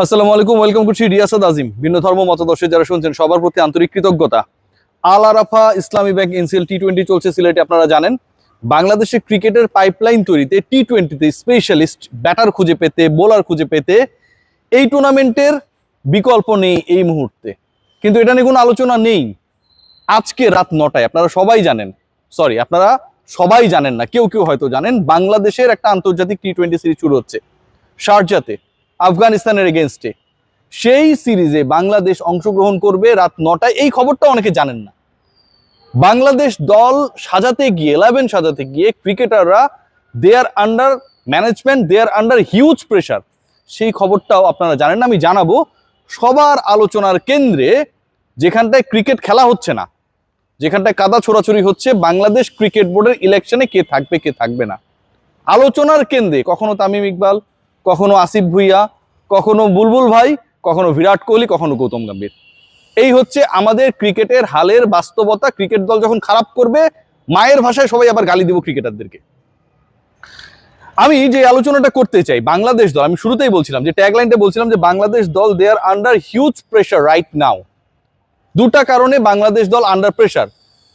আসসালামু আলাইকুম, ওয়েলকাম করছি রিয়াসাদ আজিম। ভিন্ন ধর্ম মতাদর্শে যারা শুনছেন, সবার প্রতি আন্তরিক কৃতজ্ঞতা। আল আরাফা ইসলামী ব্যাংক এনসিএল টি টোয়েন্টি চলছে সিলেটে, আপনারা জানেন। বাংলাদেশের ক্রিকেটের পাইপলাইন তৈরিতে টি টোয়েন্টিতে স্পেশালিস্ট, ব্যাটার খুঁজে পেতে, বোলার খুঁজে পেতে এই টুর্নামেন্টের বিকল্প নেই এই মুহূর্তে। কিন্তু এটা নিয়ে কোনো আলোচনা নেই। আজকে রাত নটায়, আপনারা সবাই জানেন। সরি আপনারা সবাই জানেন না, কেউ কেউ হয়তো জানেন, বাংলাদেশের একটা আন্তর্জাতিক টি টোয়েন্টি সিরিজ শুরু হচ্ছে। শারজাতে আফগানিস্তানের এগেনস্টে সেই সিরিজে বাংলাদেশ অংশগ্রহণ করবে রাত নটায়, এই খবরটা অনেকে জানেন না। বাংলাদেশ দল সাজাতে গিয়ে ইলেভেন সাজাতে গিয়ে ক্রিকেটাররা they are under management they are under huge pressure সেই খবরটাও আপনারা জানেন না, আমি জানাব। সবার আলোচনার কেন্দ্রে যেখানটায় ক্রিকেট খেলা হচ্ছে না, যেখানটায় কাদা ছোড়াছুরি হচ্ছে, বাংলাদেশ ক্রিকেট বোর্ডের ইলেকশনে কে থাকবে কে থাকবে না। আলোচনার কেন্দ্রে, কখনো তামিম ইকবাল কখনো আসিফ ভুইয়া, কখনো বুলবুল ভাই, কখনো বিরাট কোহলি, কখনো গৌতম গম্ভীর। এই হচ্ছে আমাদের ক্রিকেটের হালের বাস্তবতা। ক্রিকেট দল যখন খারাপ করবে, মায়ের ভাষায় সবাই আবার গালি দিব ক্রিকেটারদেরকে। আমি যে আলোচনাটা করতে চাই, বাংলাদেশ দল, আমি শুরুতেই বলছিলাম, যে ট্যাগলাইনটা বলছিলাম যে বাংলাদেশ দল they are under huge pressure right now দুটা কারণে বাংলাদেশ দল আন্ডার প্রেশার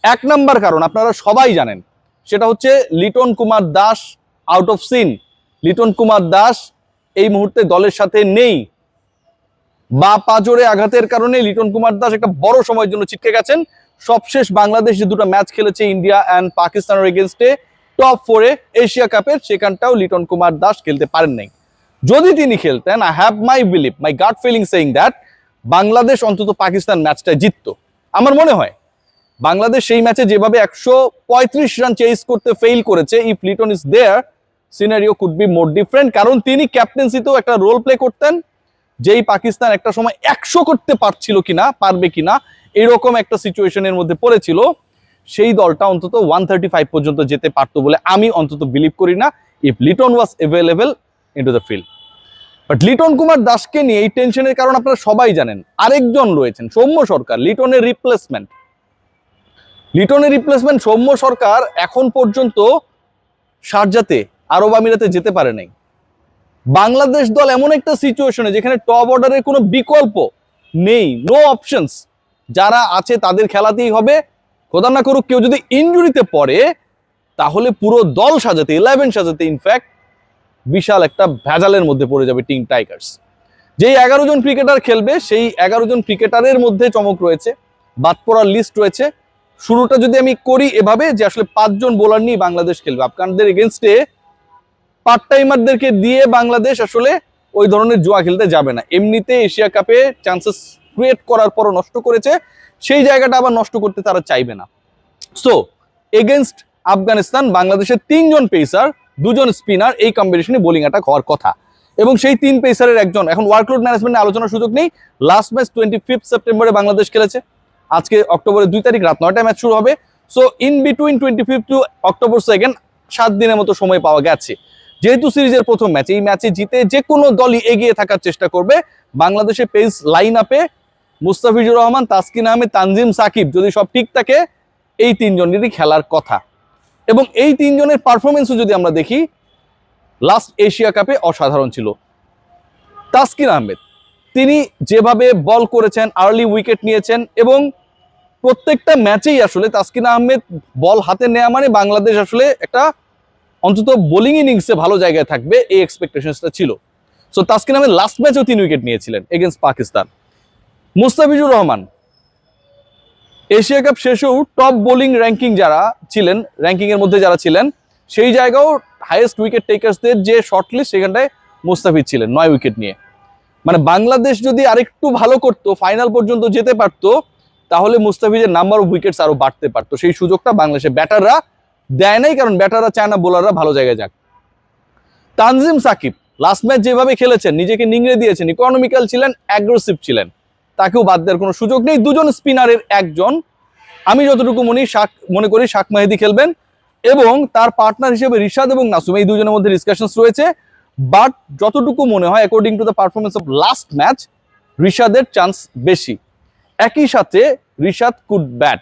এক নাম্বার কারণ, আপনারা সবাই জানেন, সেটা হচ্ছে Liton Kumar Das out of scene Liton Kumar Das এই মুহূর্তে দলের সাথে নেই। বা পাজরে আঘাতের কারণে লিটন কুমার দাস একটা বড় সময়ের জন্য ছিটকে গেছেন। সবশেষ বাংলাদেশ যে দুটো ম্যাচ খেলেছে ইন্ডিয়া অ্যান্ড পাকিস্তানের এগেনস্টে টপ ফোরে এশিয়া কাপের, সেখানটাও লিটন কুমার দাস খেলতে পারেন নাই। যদি তিনি খেলতেন I have my believe my gut feeling saying that Bangladesh অন্তত পাকিস্তান ম্যাচটা জিততো। আমার মনে হয়, বাংলাদেশ সেই ম্যাচে যেভাবে একশো পঁয়ত্রিশ রান চেস করতে ফেইল করেছে if Liton is there scenario could be more different কারণ তিনি ক্যাপ্টেন্সিতেও একটা রোল প্লে করতেন, যেই পাকিস্তান একটা সময় একশো করতে পারছিল কিনা, পারবে কিনা, এরকম একটা সিচুয়েশনের মধ্যে পড়েছিল। সেই দলটা অন্তত ওয়ান থার্টি ফাইভ পর্যন্ত যেতে পারতো বলে আমি অন্তত বিলিভ করি না if Liton was available into the field but Liton Kumar দাসকে নিয়ে এই টেনশনের কারণ আপনারা সবাই জানেন, আরেকজন রয়েছেন, সৌম্য সরকার লিটনের রিপ্লেসমেন্ট লিটনের রিপ্লেসমেন্ট সৌম্য সরকার এখন পর্যন্ত শারজাতে আরব আমিরাতে যেতে পারে নাই। বাংলাদেশ দল এমন একটা সিচুয়েশনে যেখানে টপ অর্ডারের কোনো বিকল্প নেই নো অপশনস যারা আছে তাদের খেলাতেই হবে। খোদা না করুক কেউ যদি ইনজুরিতে পড়ে, তাহলে পুরো দল সাজাতে ইলেভেন সাজাতে ইনফ্যাক্ট বিশাল একটা ভেজালের মধ্যে পড়ে যাবে টিম টাইগার্স। যেই এগারো জন ক্রিকেটার খেলবে, সেই এগারো জন ক্রিকেটারের মধ্যে চমক রয়েছে বাদ পড়ার লিস্ট রয়েছে। শুরুটা যদি আমি করি এভাবে যে আসলে পাঁচজন বোলার নিয়ে বাংলাদেশ খেলবে। আফগানদের এগেনস্টে পার্ট টাইমারদেরকে দিয়ে বাংলাদেশ আসলে ওই ধরনের জুয়া খেলতে যাবে না। এমনিতে এশিয়া কাপে চান্সেস ক্রিয়েট করার পরও নষ্ট করেছে, সেই জায়গাটা আবার নষ্ট করতে তারা চাইবে না। সো এগেনস্ট আফগানিস্তান, বাংলাদেশের তিনজন পেসার দুজন স্পিনার এই কম্বিনেশনে বোলিং অ্যাটাক হওয়ার কথা। এবং সেই তিন পেসারের একজন, এখন ওয়ার্কলোড ম্যানেজমেন্টে আলোচনার সুযোগ নেই। লাস্ট ম্যাচ টোয়েন্টি ফিফথ সেপ্টেম্বরে বাংলাদেশ খেলেছে। আজকে অক্টোবরের দুই তারিখ রাত নয়টায় ম্যাচ শুরু হবে। So in between twenty fifth to October second সাত দিনের মতো সময় পাওয়া গেছে। যেহেতু সিরিজের প্রথম ম্যাচ, এই ম্যাচে জিতে যে কোনো দলই এগিয়ে থাকার চেষ্টা করবে। বাংলাদেশের পেস লাইন আপে মুস্তাফিজুর রহমান, তাসকিন আহমেদ, তানজিম সাকিব, যদি সব ঠিক থাকে, এই তিনজনেরই খেলার কথা। এবং এই তিনজনের পারফরমেন্সও যদি আমরা দেখি লাস্ট এশিয়া কাপে অসাধারণ ছিল। তাসকিন আহমেদ, তিনি যেভাবে বল করেছেন আর্লি উইকেট নিয়েছেন, এবং প্রত্যেকটা ম্যাচেই আসলে তাসকিন আহমেদ বল হাতে নেওয়া মানে বাংলাদেশ আসলে একটা অন্তত বোলিং ইনিংসে ভালো জায়গায় থাকবে, এই এক্সপেকটেশনসটা ছিল। সো তাসকিন আহমেদ লাস্ট ম্যাচেও তিন উইকেট নিয়েছিলেন against Pakistan. Mustafizur Rahman, Asia cup শেষেও top bowling ranking যারা ছিলেন র্যাঙ্কিং এর মধ্যে যারা ছিলেন, সেই জায়গাও হাইয়েস্ট উইকেট টেকার্সদের যে শর্টলিস্ট সেখানটায় মুস্তাফিজ ছিলেন নয় উইকেট নিয়ে। মানে বাংলাদেশ যদি আরেকটু ভালো করতো ফাইনাল পর্যন্ত যেতে পারতো, তাহলে মুস্তাফিজের নাম্বার অফ উইকেটস আরও বাড়তে পারতো। সেই সুযোগটা বাংলাদেশের ব্যাটাররা দেয় নাই, কারণ ব্যাটাররা চায় না বোলাররা ভালো জায়গায় যাক। তানজিম সাকিব লাস্ট ম্যাচ যেভাবে খেলেছেন, নিজেকে নিংড়ে দিয়েছেন ইকোনমিক্যাল ছিলেন অ্যাগ্রেসিভ ছিলেন। তাকেও বাদ দেওয়ার কোনো সুযোগ নেই। দুজন স্পিনারের একজন। আমি যতটুকু মনে শাক, মনে করি শাক মাহিদি খেলবেন। এবং তার পার্টনার হিসেবে রিশাদ এবং নাসুম, এই দুজনের মধ্যে ডিসকাশনস রয়েছে। বাট যতটুকু মনে হয় according to the performance of last match রিশাদের chance বেশি। একই সাথে রিশাদ কুড ব্যাট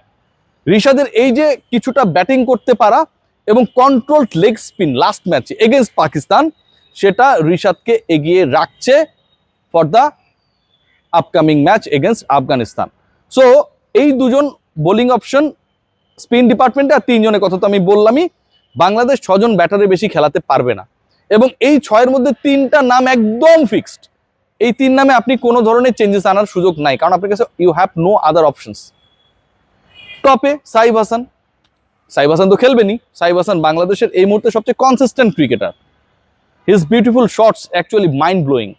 রিশাদের এই যে কিছুটা ব্যাটিং করতে পারা এবং কন্ট্রোল লেগ স্পিন লাস্ট ম্যাচে এগেনস্ট পাকিস্তান, সেটা রিশাদকে এগিয়ে রাখছে for the upcoming match against Afghanistan. So এই দুজন বোলিং অপশন স্পিন ডিপার্টমেন্টে আর তিনজনের কথা তো আমি বললামই, বাংলাদেশ ছজন ব্যাটারে বেশি খেলাতে পারবে না। এবং এই ছয়ের মধ্যে তিনটা নাম একদম ফিক্সড এই তিন নামে আপনি কোনো ধরনের চেঞ্জেস আনার সুযোগ নাই, কারণ আপনার কাছে you have no other options টপে সাইব হাসান। সাইব হাসান তো খেলবেনি সাইব হাসান বাংলাদেশের এই মুহূর্তে সবচেয়ে consistent cricketer his beautiful shots actually mind blowing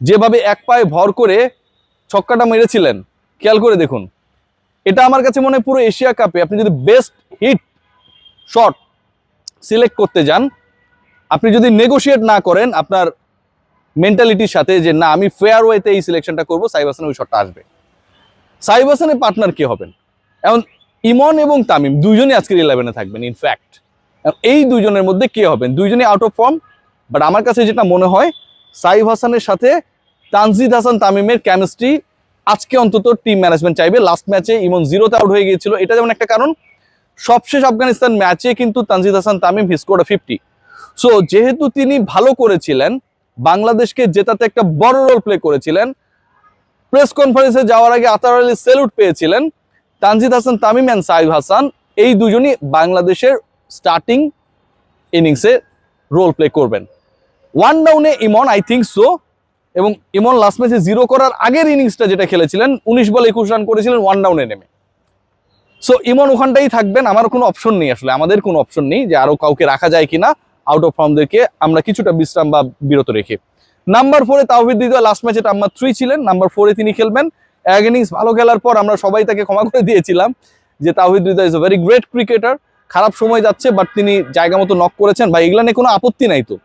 যেভাবে এক পায়ে ভর করে ছক্কাটা মেরেছিলেন, খেয়াল করে দেখুন। এটা আমার কাছে মনে হয় পুরো এশিয়া কাপে আপনি যদি বেস্ট হিট শট সিলেক্ট করতে যান, আপনি যদি নেগোশিয়েট না করেন, আপনার মেন্টালিটির সাথে যে না, আমি ফেয়ার ওয়েতে এই সিলেকশনটা করব, সাইব হাসান ওই শটটা আসবে। সাইব হাসানের পার্টনার কে হবেন? এখন ইমন এবং তামিম দুইজনই আজকের ইলেভেনে থাকবেন ইনফ্যাক্ট এই দুজনের মধ্যে কে হবেন? দুইজনই আউট অফ ফর্ম বাট আমার কাছে যেটা মনে হয়, সাইফ হাসানের সাথে তানজিদ হাসান তামিমের কেমিস্ট্রি আজকে অন্তত টিম ম্যানেজমেন্ট চাইবে। লাস্ট ম্যাচে ইমন জিরোতে আউট হয়ে গিয়েছিল। এটা যেমন একটা কারণ, সবশেষ আফগানিস্তান ম্যাচে কিন্তু Tanzid Hasan Tamim his score fifty so যেহেতু তিনি ভালো করেছিলেন, বাংলাদেশকে জেতাতে একটা বড় রোল প্লে করেছিলেন প্রেস কনফারেন্সে যাওয়ার আগে আতার আলী সেলুট পেয়েছিলেন তানজিদ হাসান, তামিম অ্যান্ড সাইব হাসান, এই দুজনই বাংলাদেশের স্টার্টিং ইনিংসে রোল প্লে করবেন। ওয়ান ডাউনে ইমন আই থিঙ্ক সো এবং ইমন লাস্ট ম্যাচে জিরো করার আগের ইনিংসটা যেটা খেলেছিলেন, উনিশ বল একুশ রান করেছিলেন ওয়ান ডাউনে নেমে। সো ইমন ওখানটাই থাকবেন, আমার কোনো অপশন নেই আসলে, আমাদের কোনো অপশন নেই যে আরও কাউকে রাখা যায় কিনা আউট অফ ফর্মদেরকে আমরা কিছুটা বিশ্রাম বা বিরত রেখে। নাম্বার ফোরে তাওহিদ লাস্ট ম্যাচে নাম্বার থ্রি ছিলেন নাম্বার ফোরে তিনি খেলবেন। এক ইনিংস ভালো খেলার পর আমরা সবাই তাকে ক্ষমা করে দিয়েছিলাম, যে তাওহিদ দিদা is a very great cricketer খারাপ সময় যাচ্ছে বাট তিনি জায়গা মতো নক করেছেন। বা এগুলা নিয়ে কোনো আপত্তি নাই তো।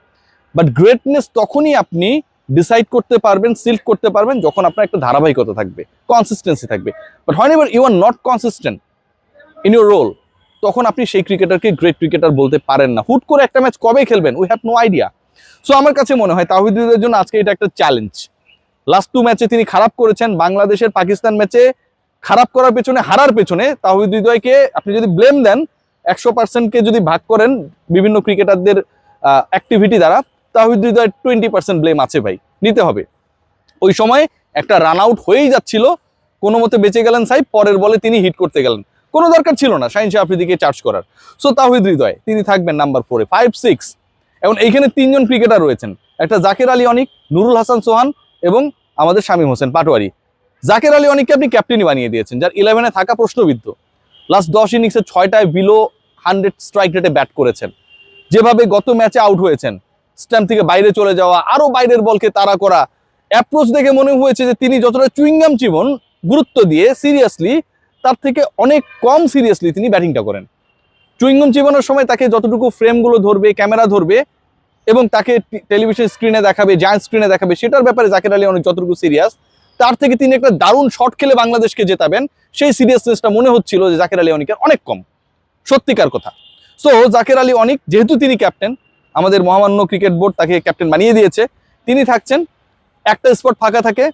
বাট গ্রেটনেস তখনই আপনি ডিসাইড করতে পারবেন সিল্ক করতে পারবেন, যখন আপনার একটা ধারাবাহিকতা থাকবে কনসিস্টেন্সি থাকবে। বাট হয় এবার you are not consistent in your role তখন আপনি সেই ক্রিকেটারকে গ্রেট ক্রিকেটার বলতে পারেন না। হুট করে একটা ম্যাচ কবে খেলবেন? We have no idea so আমার কাছে মনে হয় তাহিদুদের জন্য আজকে এটা একটা চ্যালেঞ্জ লাস্ট টু ম্যাচে তিনি খারাপ করেছেন। বাংলাদেশের পাকিস্তান ম্যাচে খারাপ করার পেছনে, হারার পেছনে তাহিদ হৃদয়কে আপনি যদি ব্লেম দেন, একশো পার্সেন্টকে যদি ভাগ করেন বিভিন্ন ক্রিকেটারদের অ্যাক্টিভিটি দ্বারা, Towhid Hridoy twenty percent blame আছে ভাই। নিতে হবে। ওই সময় একটা রান আউট হয়েই যাচ্ছিল। কোনো মতে বেঁচে গেলেন সাই পরের বলে তিনি হিট করতে গেলেন। কোনো দরকার ছিল না, শাহিন শাহ আফ্রিদিকে চার্জ করার। সো তাহিদ হৃদয়, তিনি থাকবেন নাম্বার ফোরে ফাইভ সিক্স এখন এইখানে তিনজন ক্রিকেটার রয়েছেন। একটা জাকির আলী অনিক, নুরুল হাসান সোহান এবং আমাদের শামীম হোসেন পাটোয়ারি। জাকের আলী অনেককে আপনি ক্যাপ্টেনই বানিয়ে দিয়েছেন, যার ইলেভেনে থাকা প্রশ্নবিদ্ধ। লাস্ট দশ ইনিংসে ছয়টায় বিলো হান্ড্রেড স্ট্রাইক রেটে ব্যাট করেছেন। যেভাবে গত ম্যাচে আউট হয়েছেন স্ট্যাম্প থেকে বাইরে চলে যাওয়া আরও বাইরের বলকে তাড়া করা অ্যাপ্রোচ দেখে মনে হয়েছে যে তিনি যতটা চুইংগাম জীবন গুরুত্ব দিয়ে সিরিয়াসলি তার থেকে অনেক কম সিরিয়াসলি তিনি ব্যাটিংটা করেন। চুইংগম জীবনের সময় তাকে যতটুকু ফ্রেমগুলো ধরবে ক্যামেরা ধরবে এবং তাকে টেলিভিশন স্ক্রিনে দেখাবে জায়ান্ট স্ক্রিনে দেখাবে, সেটার ব্যাপারে জাকির আলী অনেক যতটুকু সিরিয়াস তার থেকে তিনি একটা দারুণ শট খেলে বাংলাদেশকে জেতাবেন। সেই সিরিয়াসনেসটা মনে হচ্ছিল যে জাকির আলী অনিকের অনেক কম। সত্যিকার কথা। সো জাকির আলী অনিক, যেহেতু তিনি ক্যাপ্টেন আমাদের মহামান্য ক্রিকেট বোর্ড তাকে ক্যাপ্টেন বানিয়ে দিয়েছে। তিনি থাকছেন, একটা স্পট ফাঁকা থাকে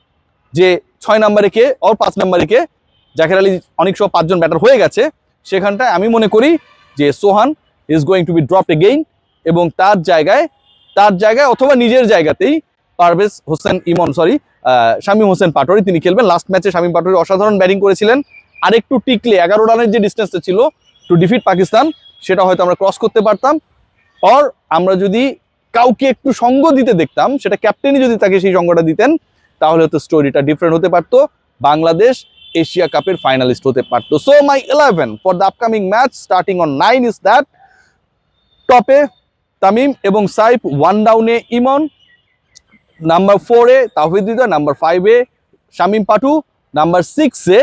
যে ছয় নম্বরে কে ওর পাঁচ নম্বরে কে, জাকির আলী অনেক সব পাঁচজন ব্যাটার হয়ে গেছে। সেখানটায় আমি মনে করি যে Sohan is going to be drop again এবং তার জায়গায় তার জায়গায় অথবা নিজের জায়গাতেই পারভেজ হোসেন ইমন সরি শামীম হোসেন পাটোরি তিনি খেলবেন। লাস্ট ম্যাচে শামীম পাটোয়ারি অসাধারণ ব্যাটিং করেছিলেন। আরেকটু টিকলে এগারো রানের যে ডিস্টেন্সটা ছিল টু ডিফিট পাকিস্তান, সেটা হয়তো আমরা ক্রস করতে পারতাম। অর আমরা যদি কাউকে একটু সঙ্গ দিতে দেখতাম, সেটা ক্যাপ্টেনই যদি তাকে সেই সঙ্গটা দিতেন, তাহলে হয়তো স্টোরিটা ডিফারেন্ট হতে পারতো। বাংলাদেশ এশিয়া কাপের ফাইনালিস্ট হতে পারতো। So my eleven for the upcoming match starting on nine is that টপে তামিম এবং সাইফ ওয়ান ডাউনে ইমন নাম্বার ফোরে তাহিদ হৃদয় নাম্বার ফাইভে শামিম পাটু নাম্বার সিক্সে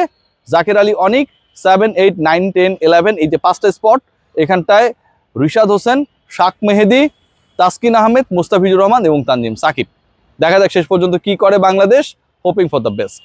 Jaker Ali Anik seven eight nine ten eleven এই যে পাঁচটা স্পট এখানটায় রিশাদ হোসেন, শাক মেহেদি, তাসকিন আহমেদ, মুস্তাফিজুর রহমান এবং তানজিম সাকিব। দেখা যাক শেষ পর্যন্ত কি করে Bangladesh hoping for the best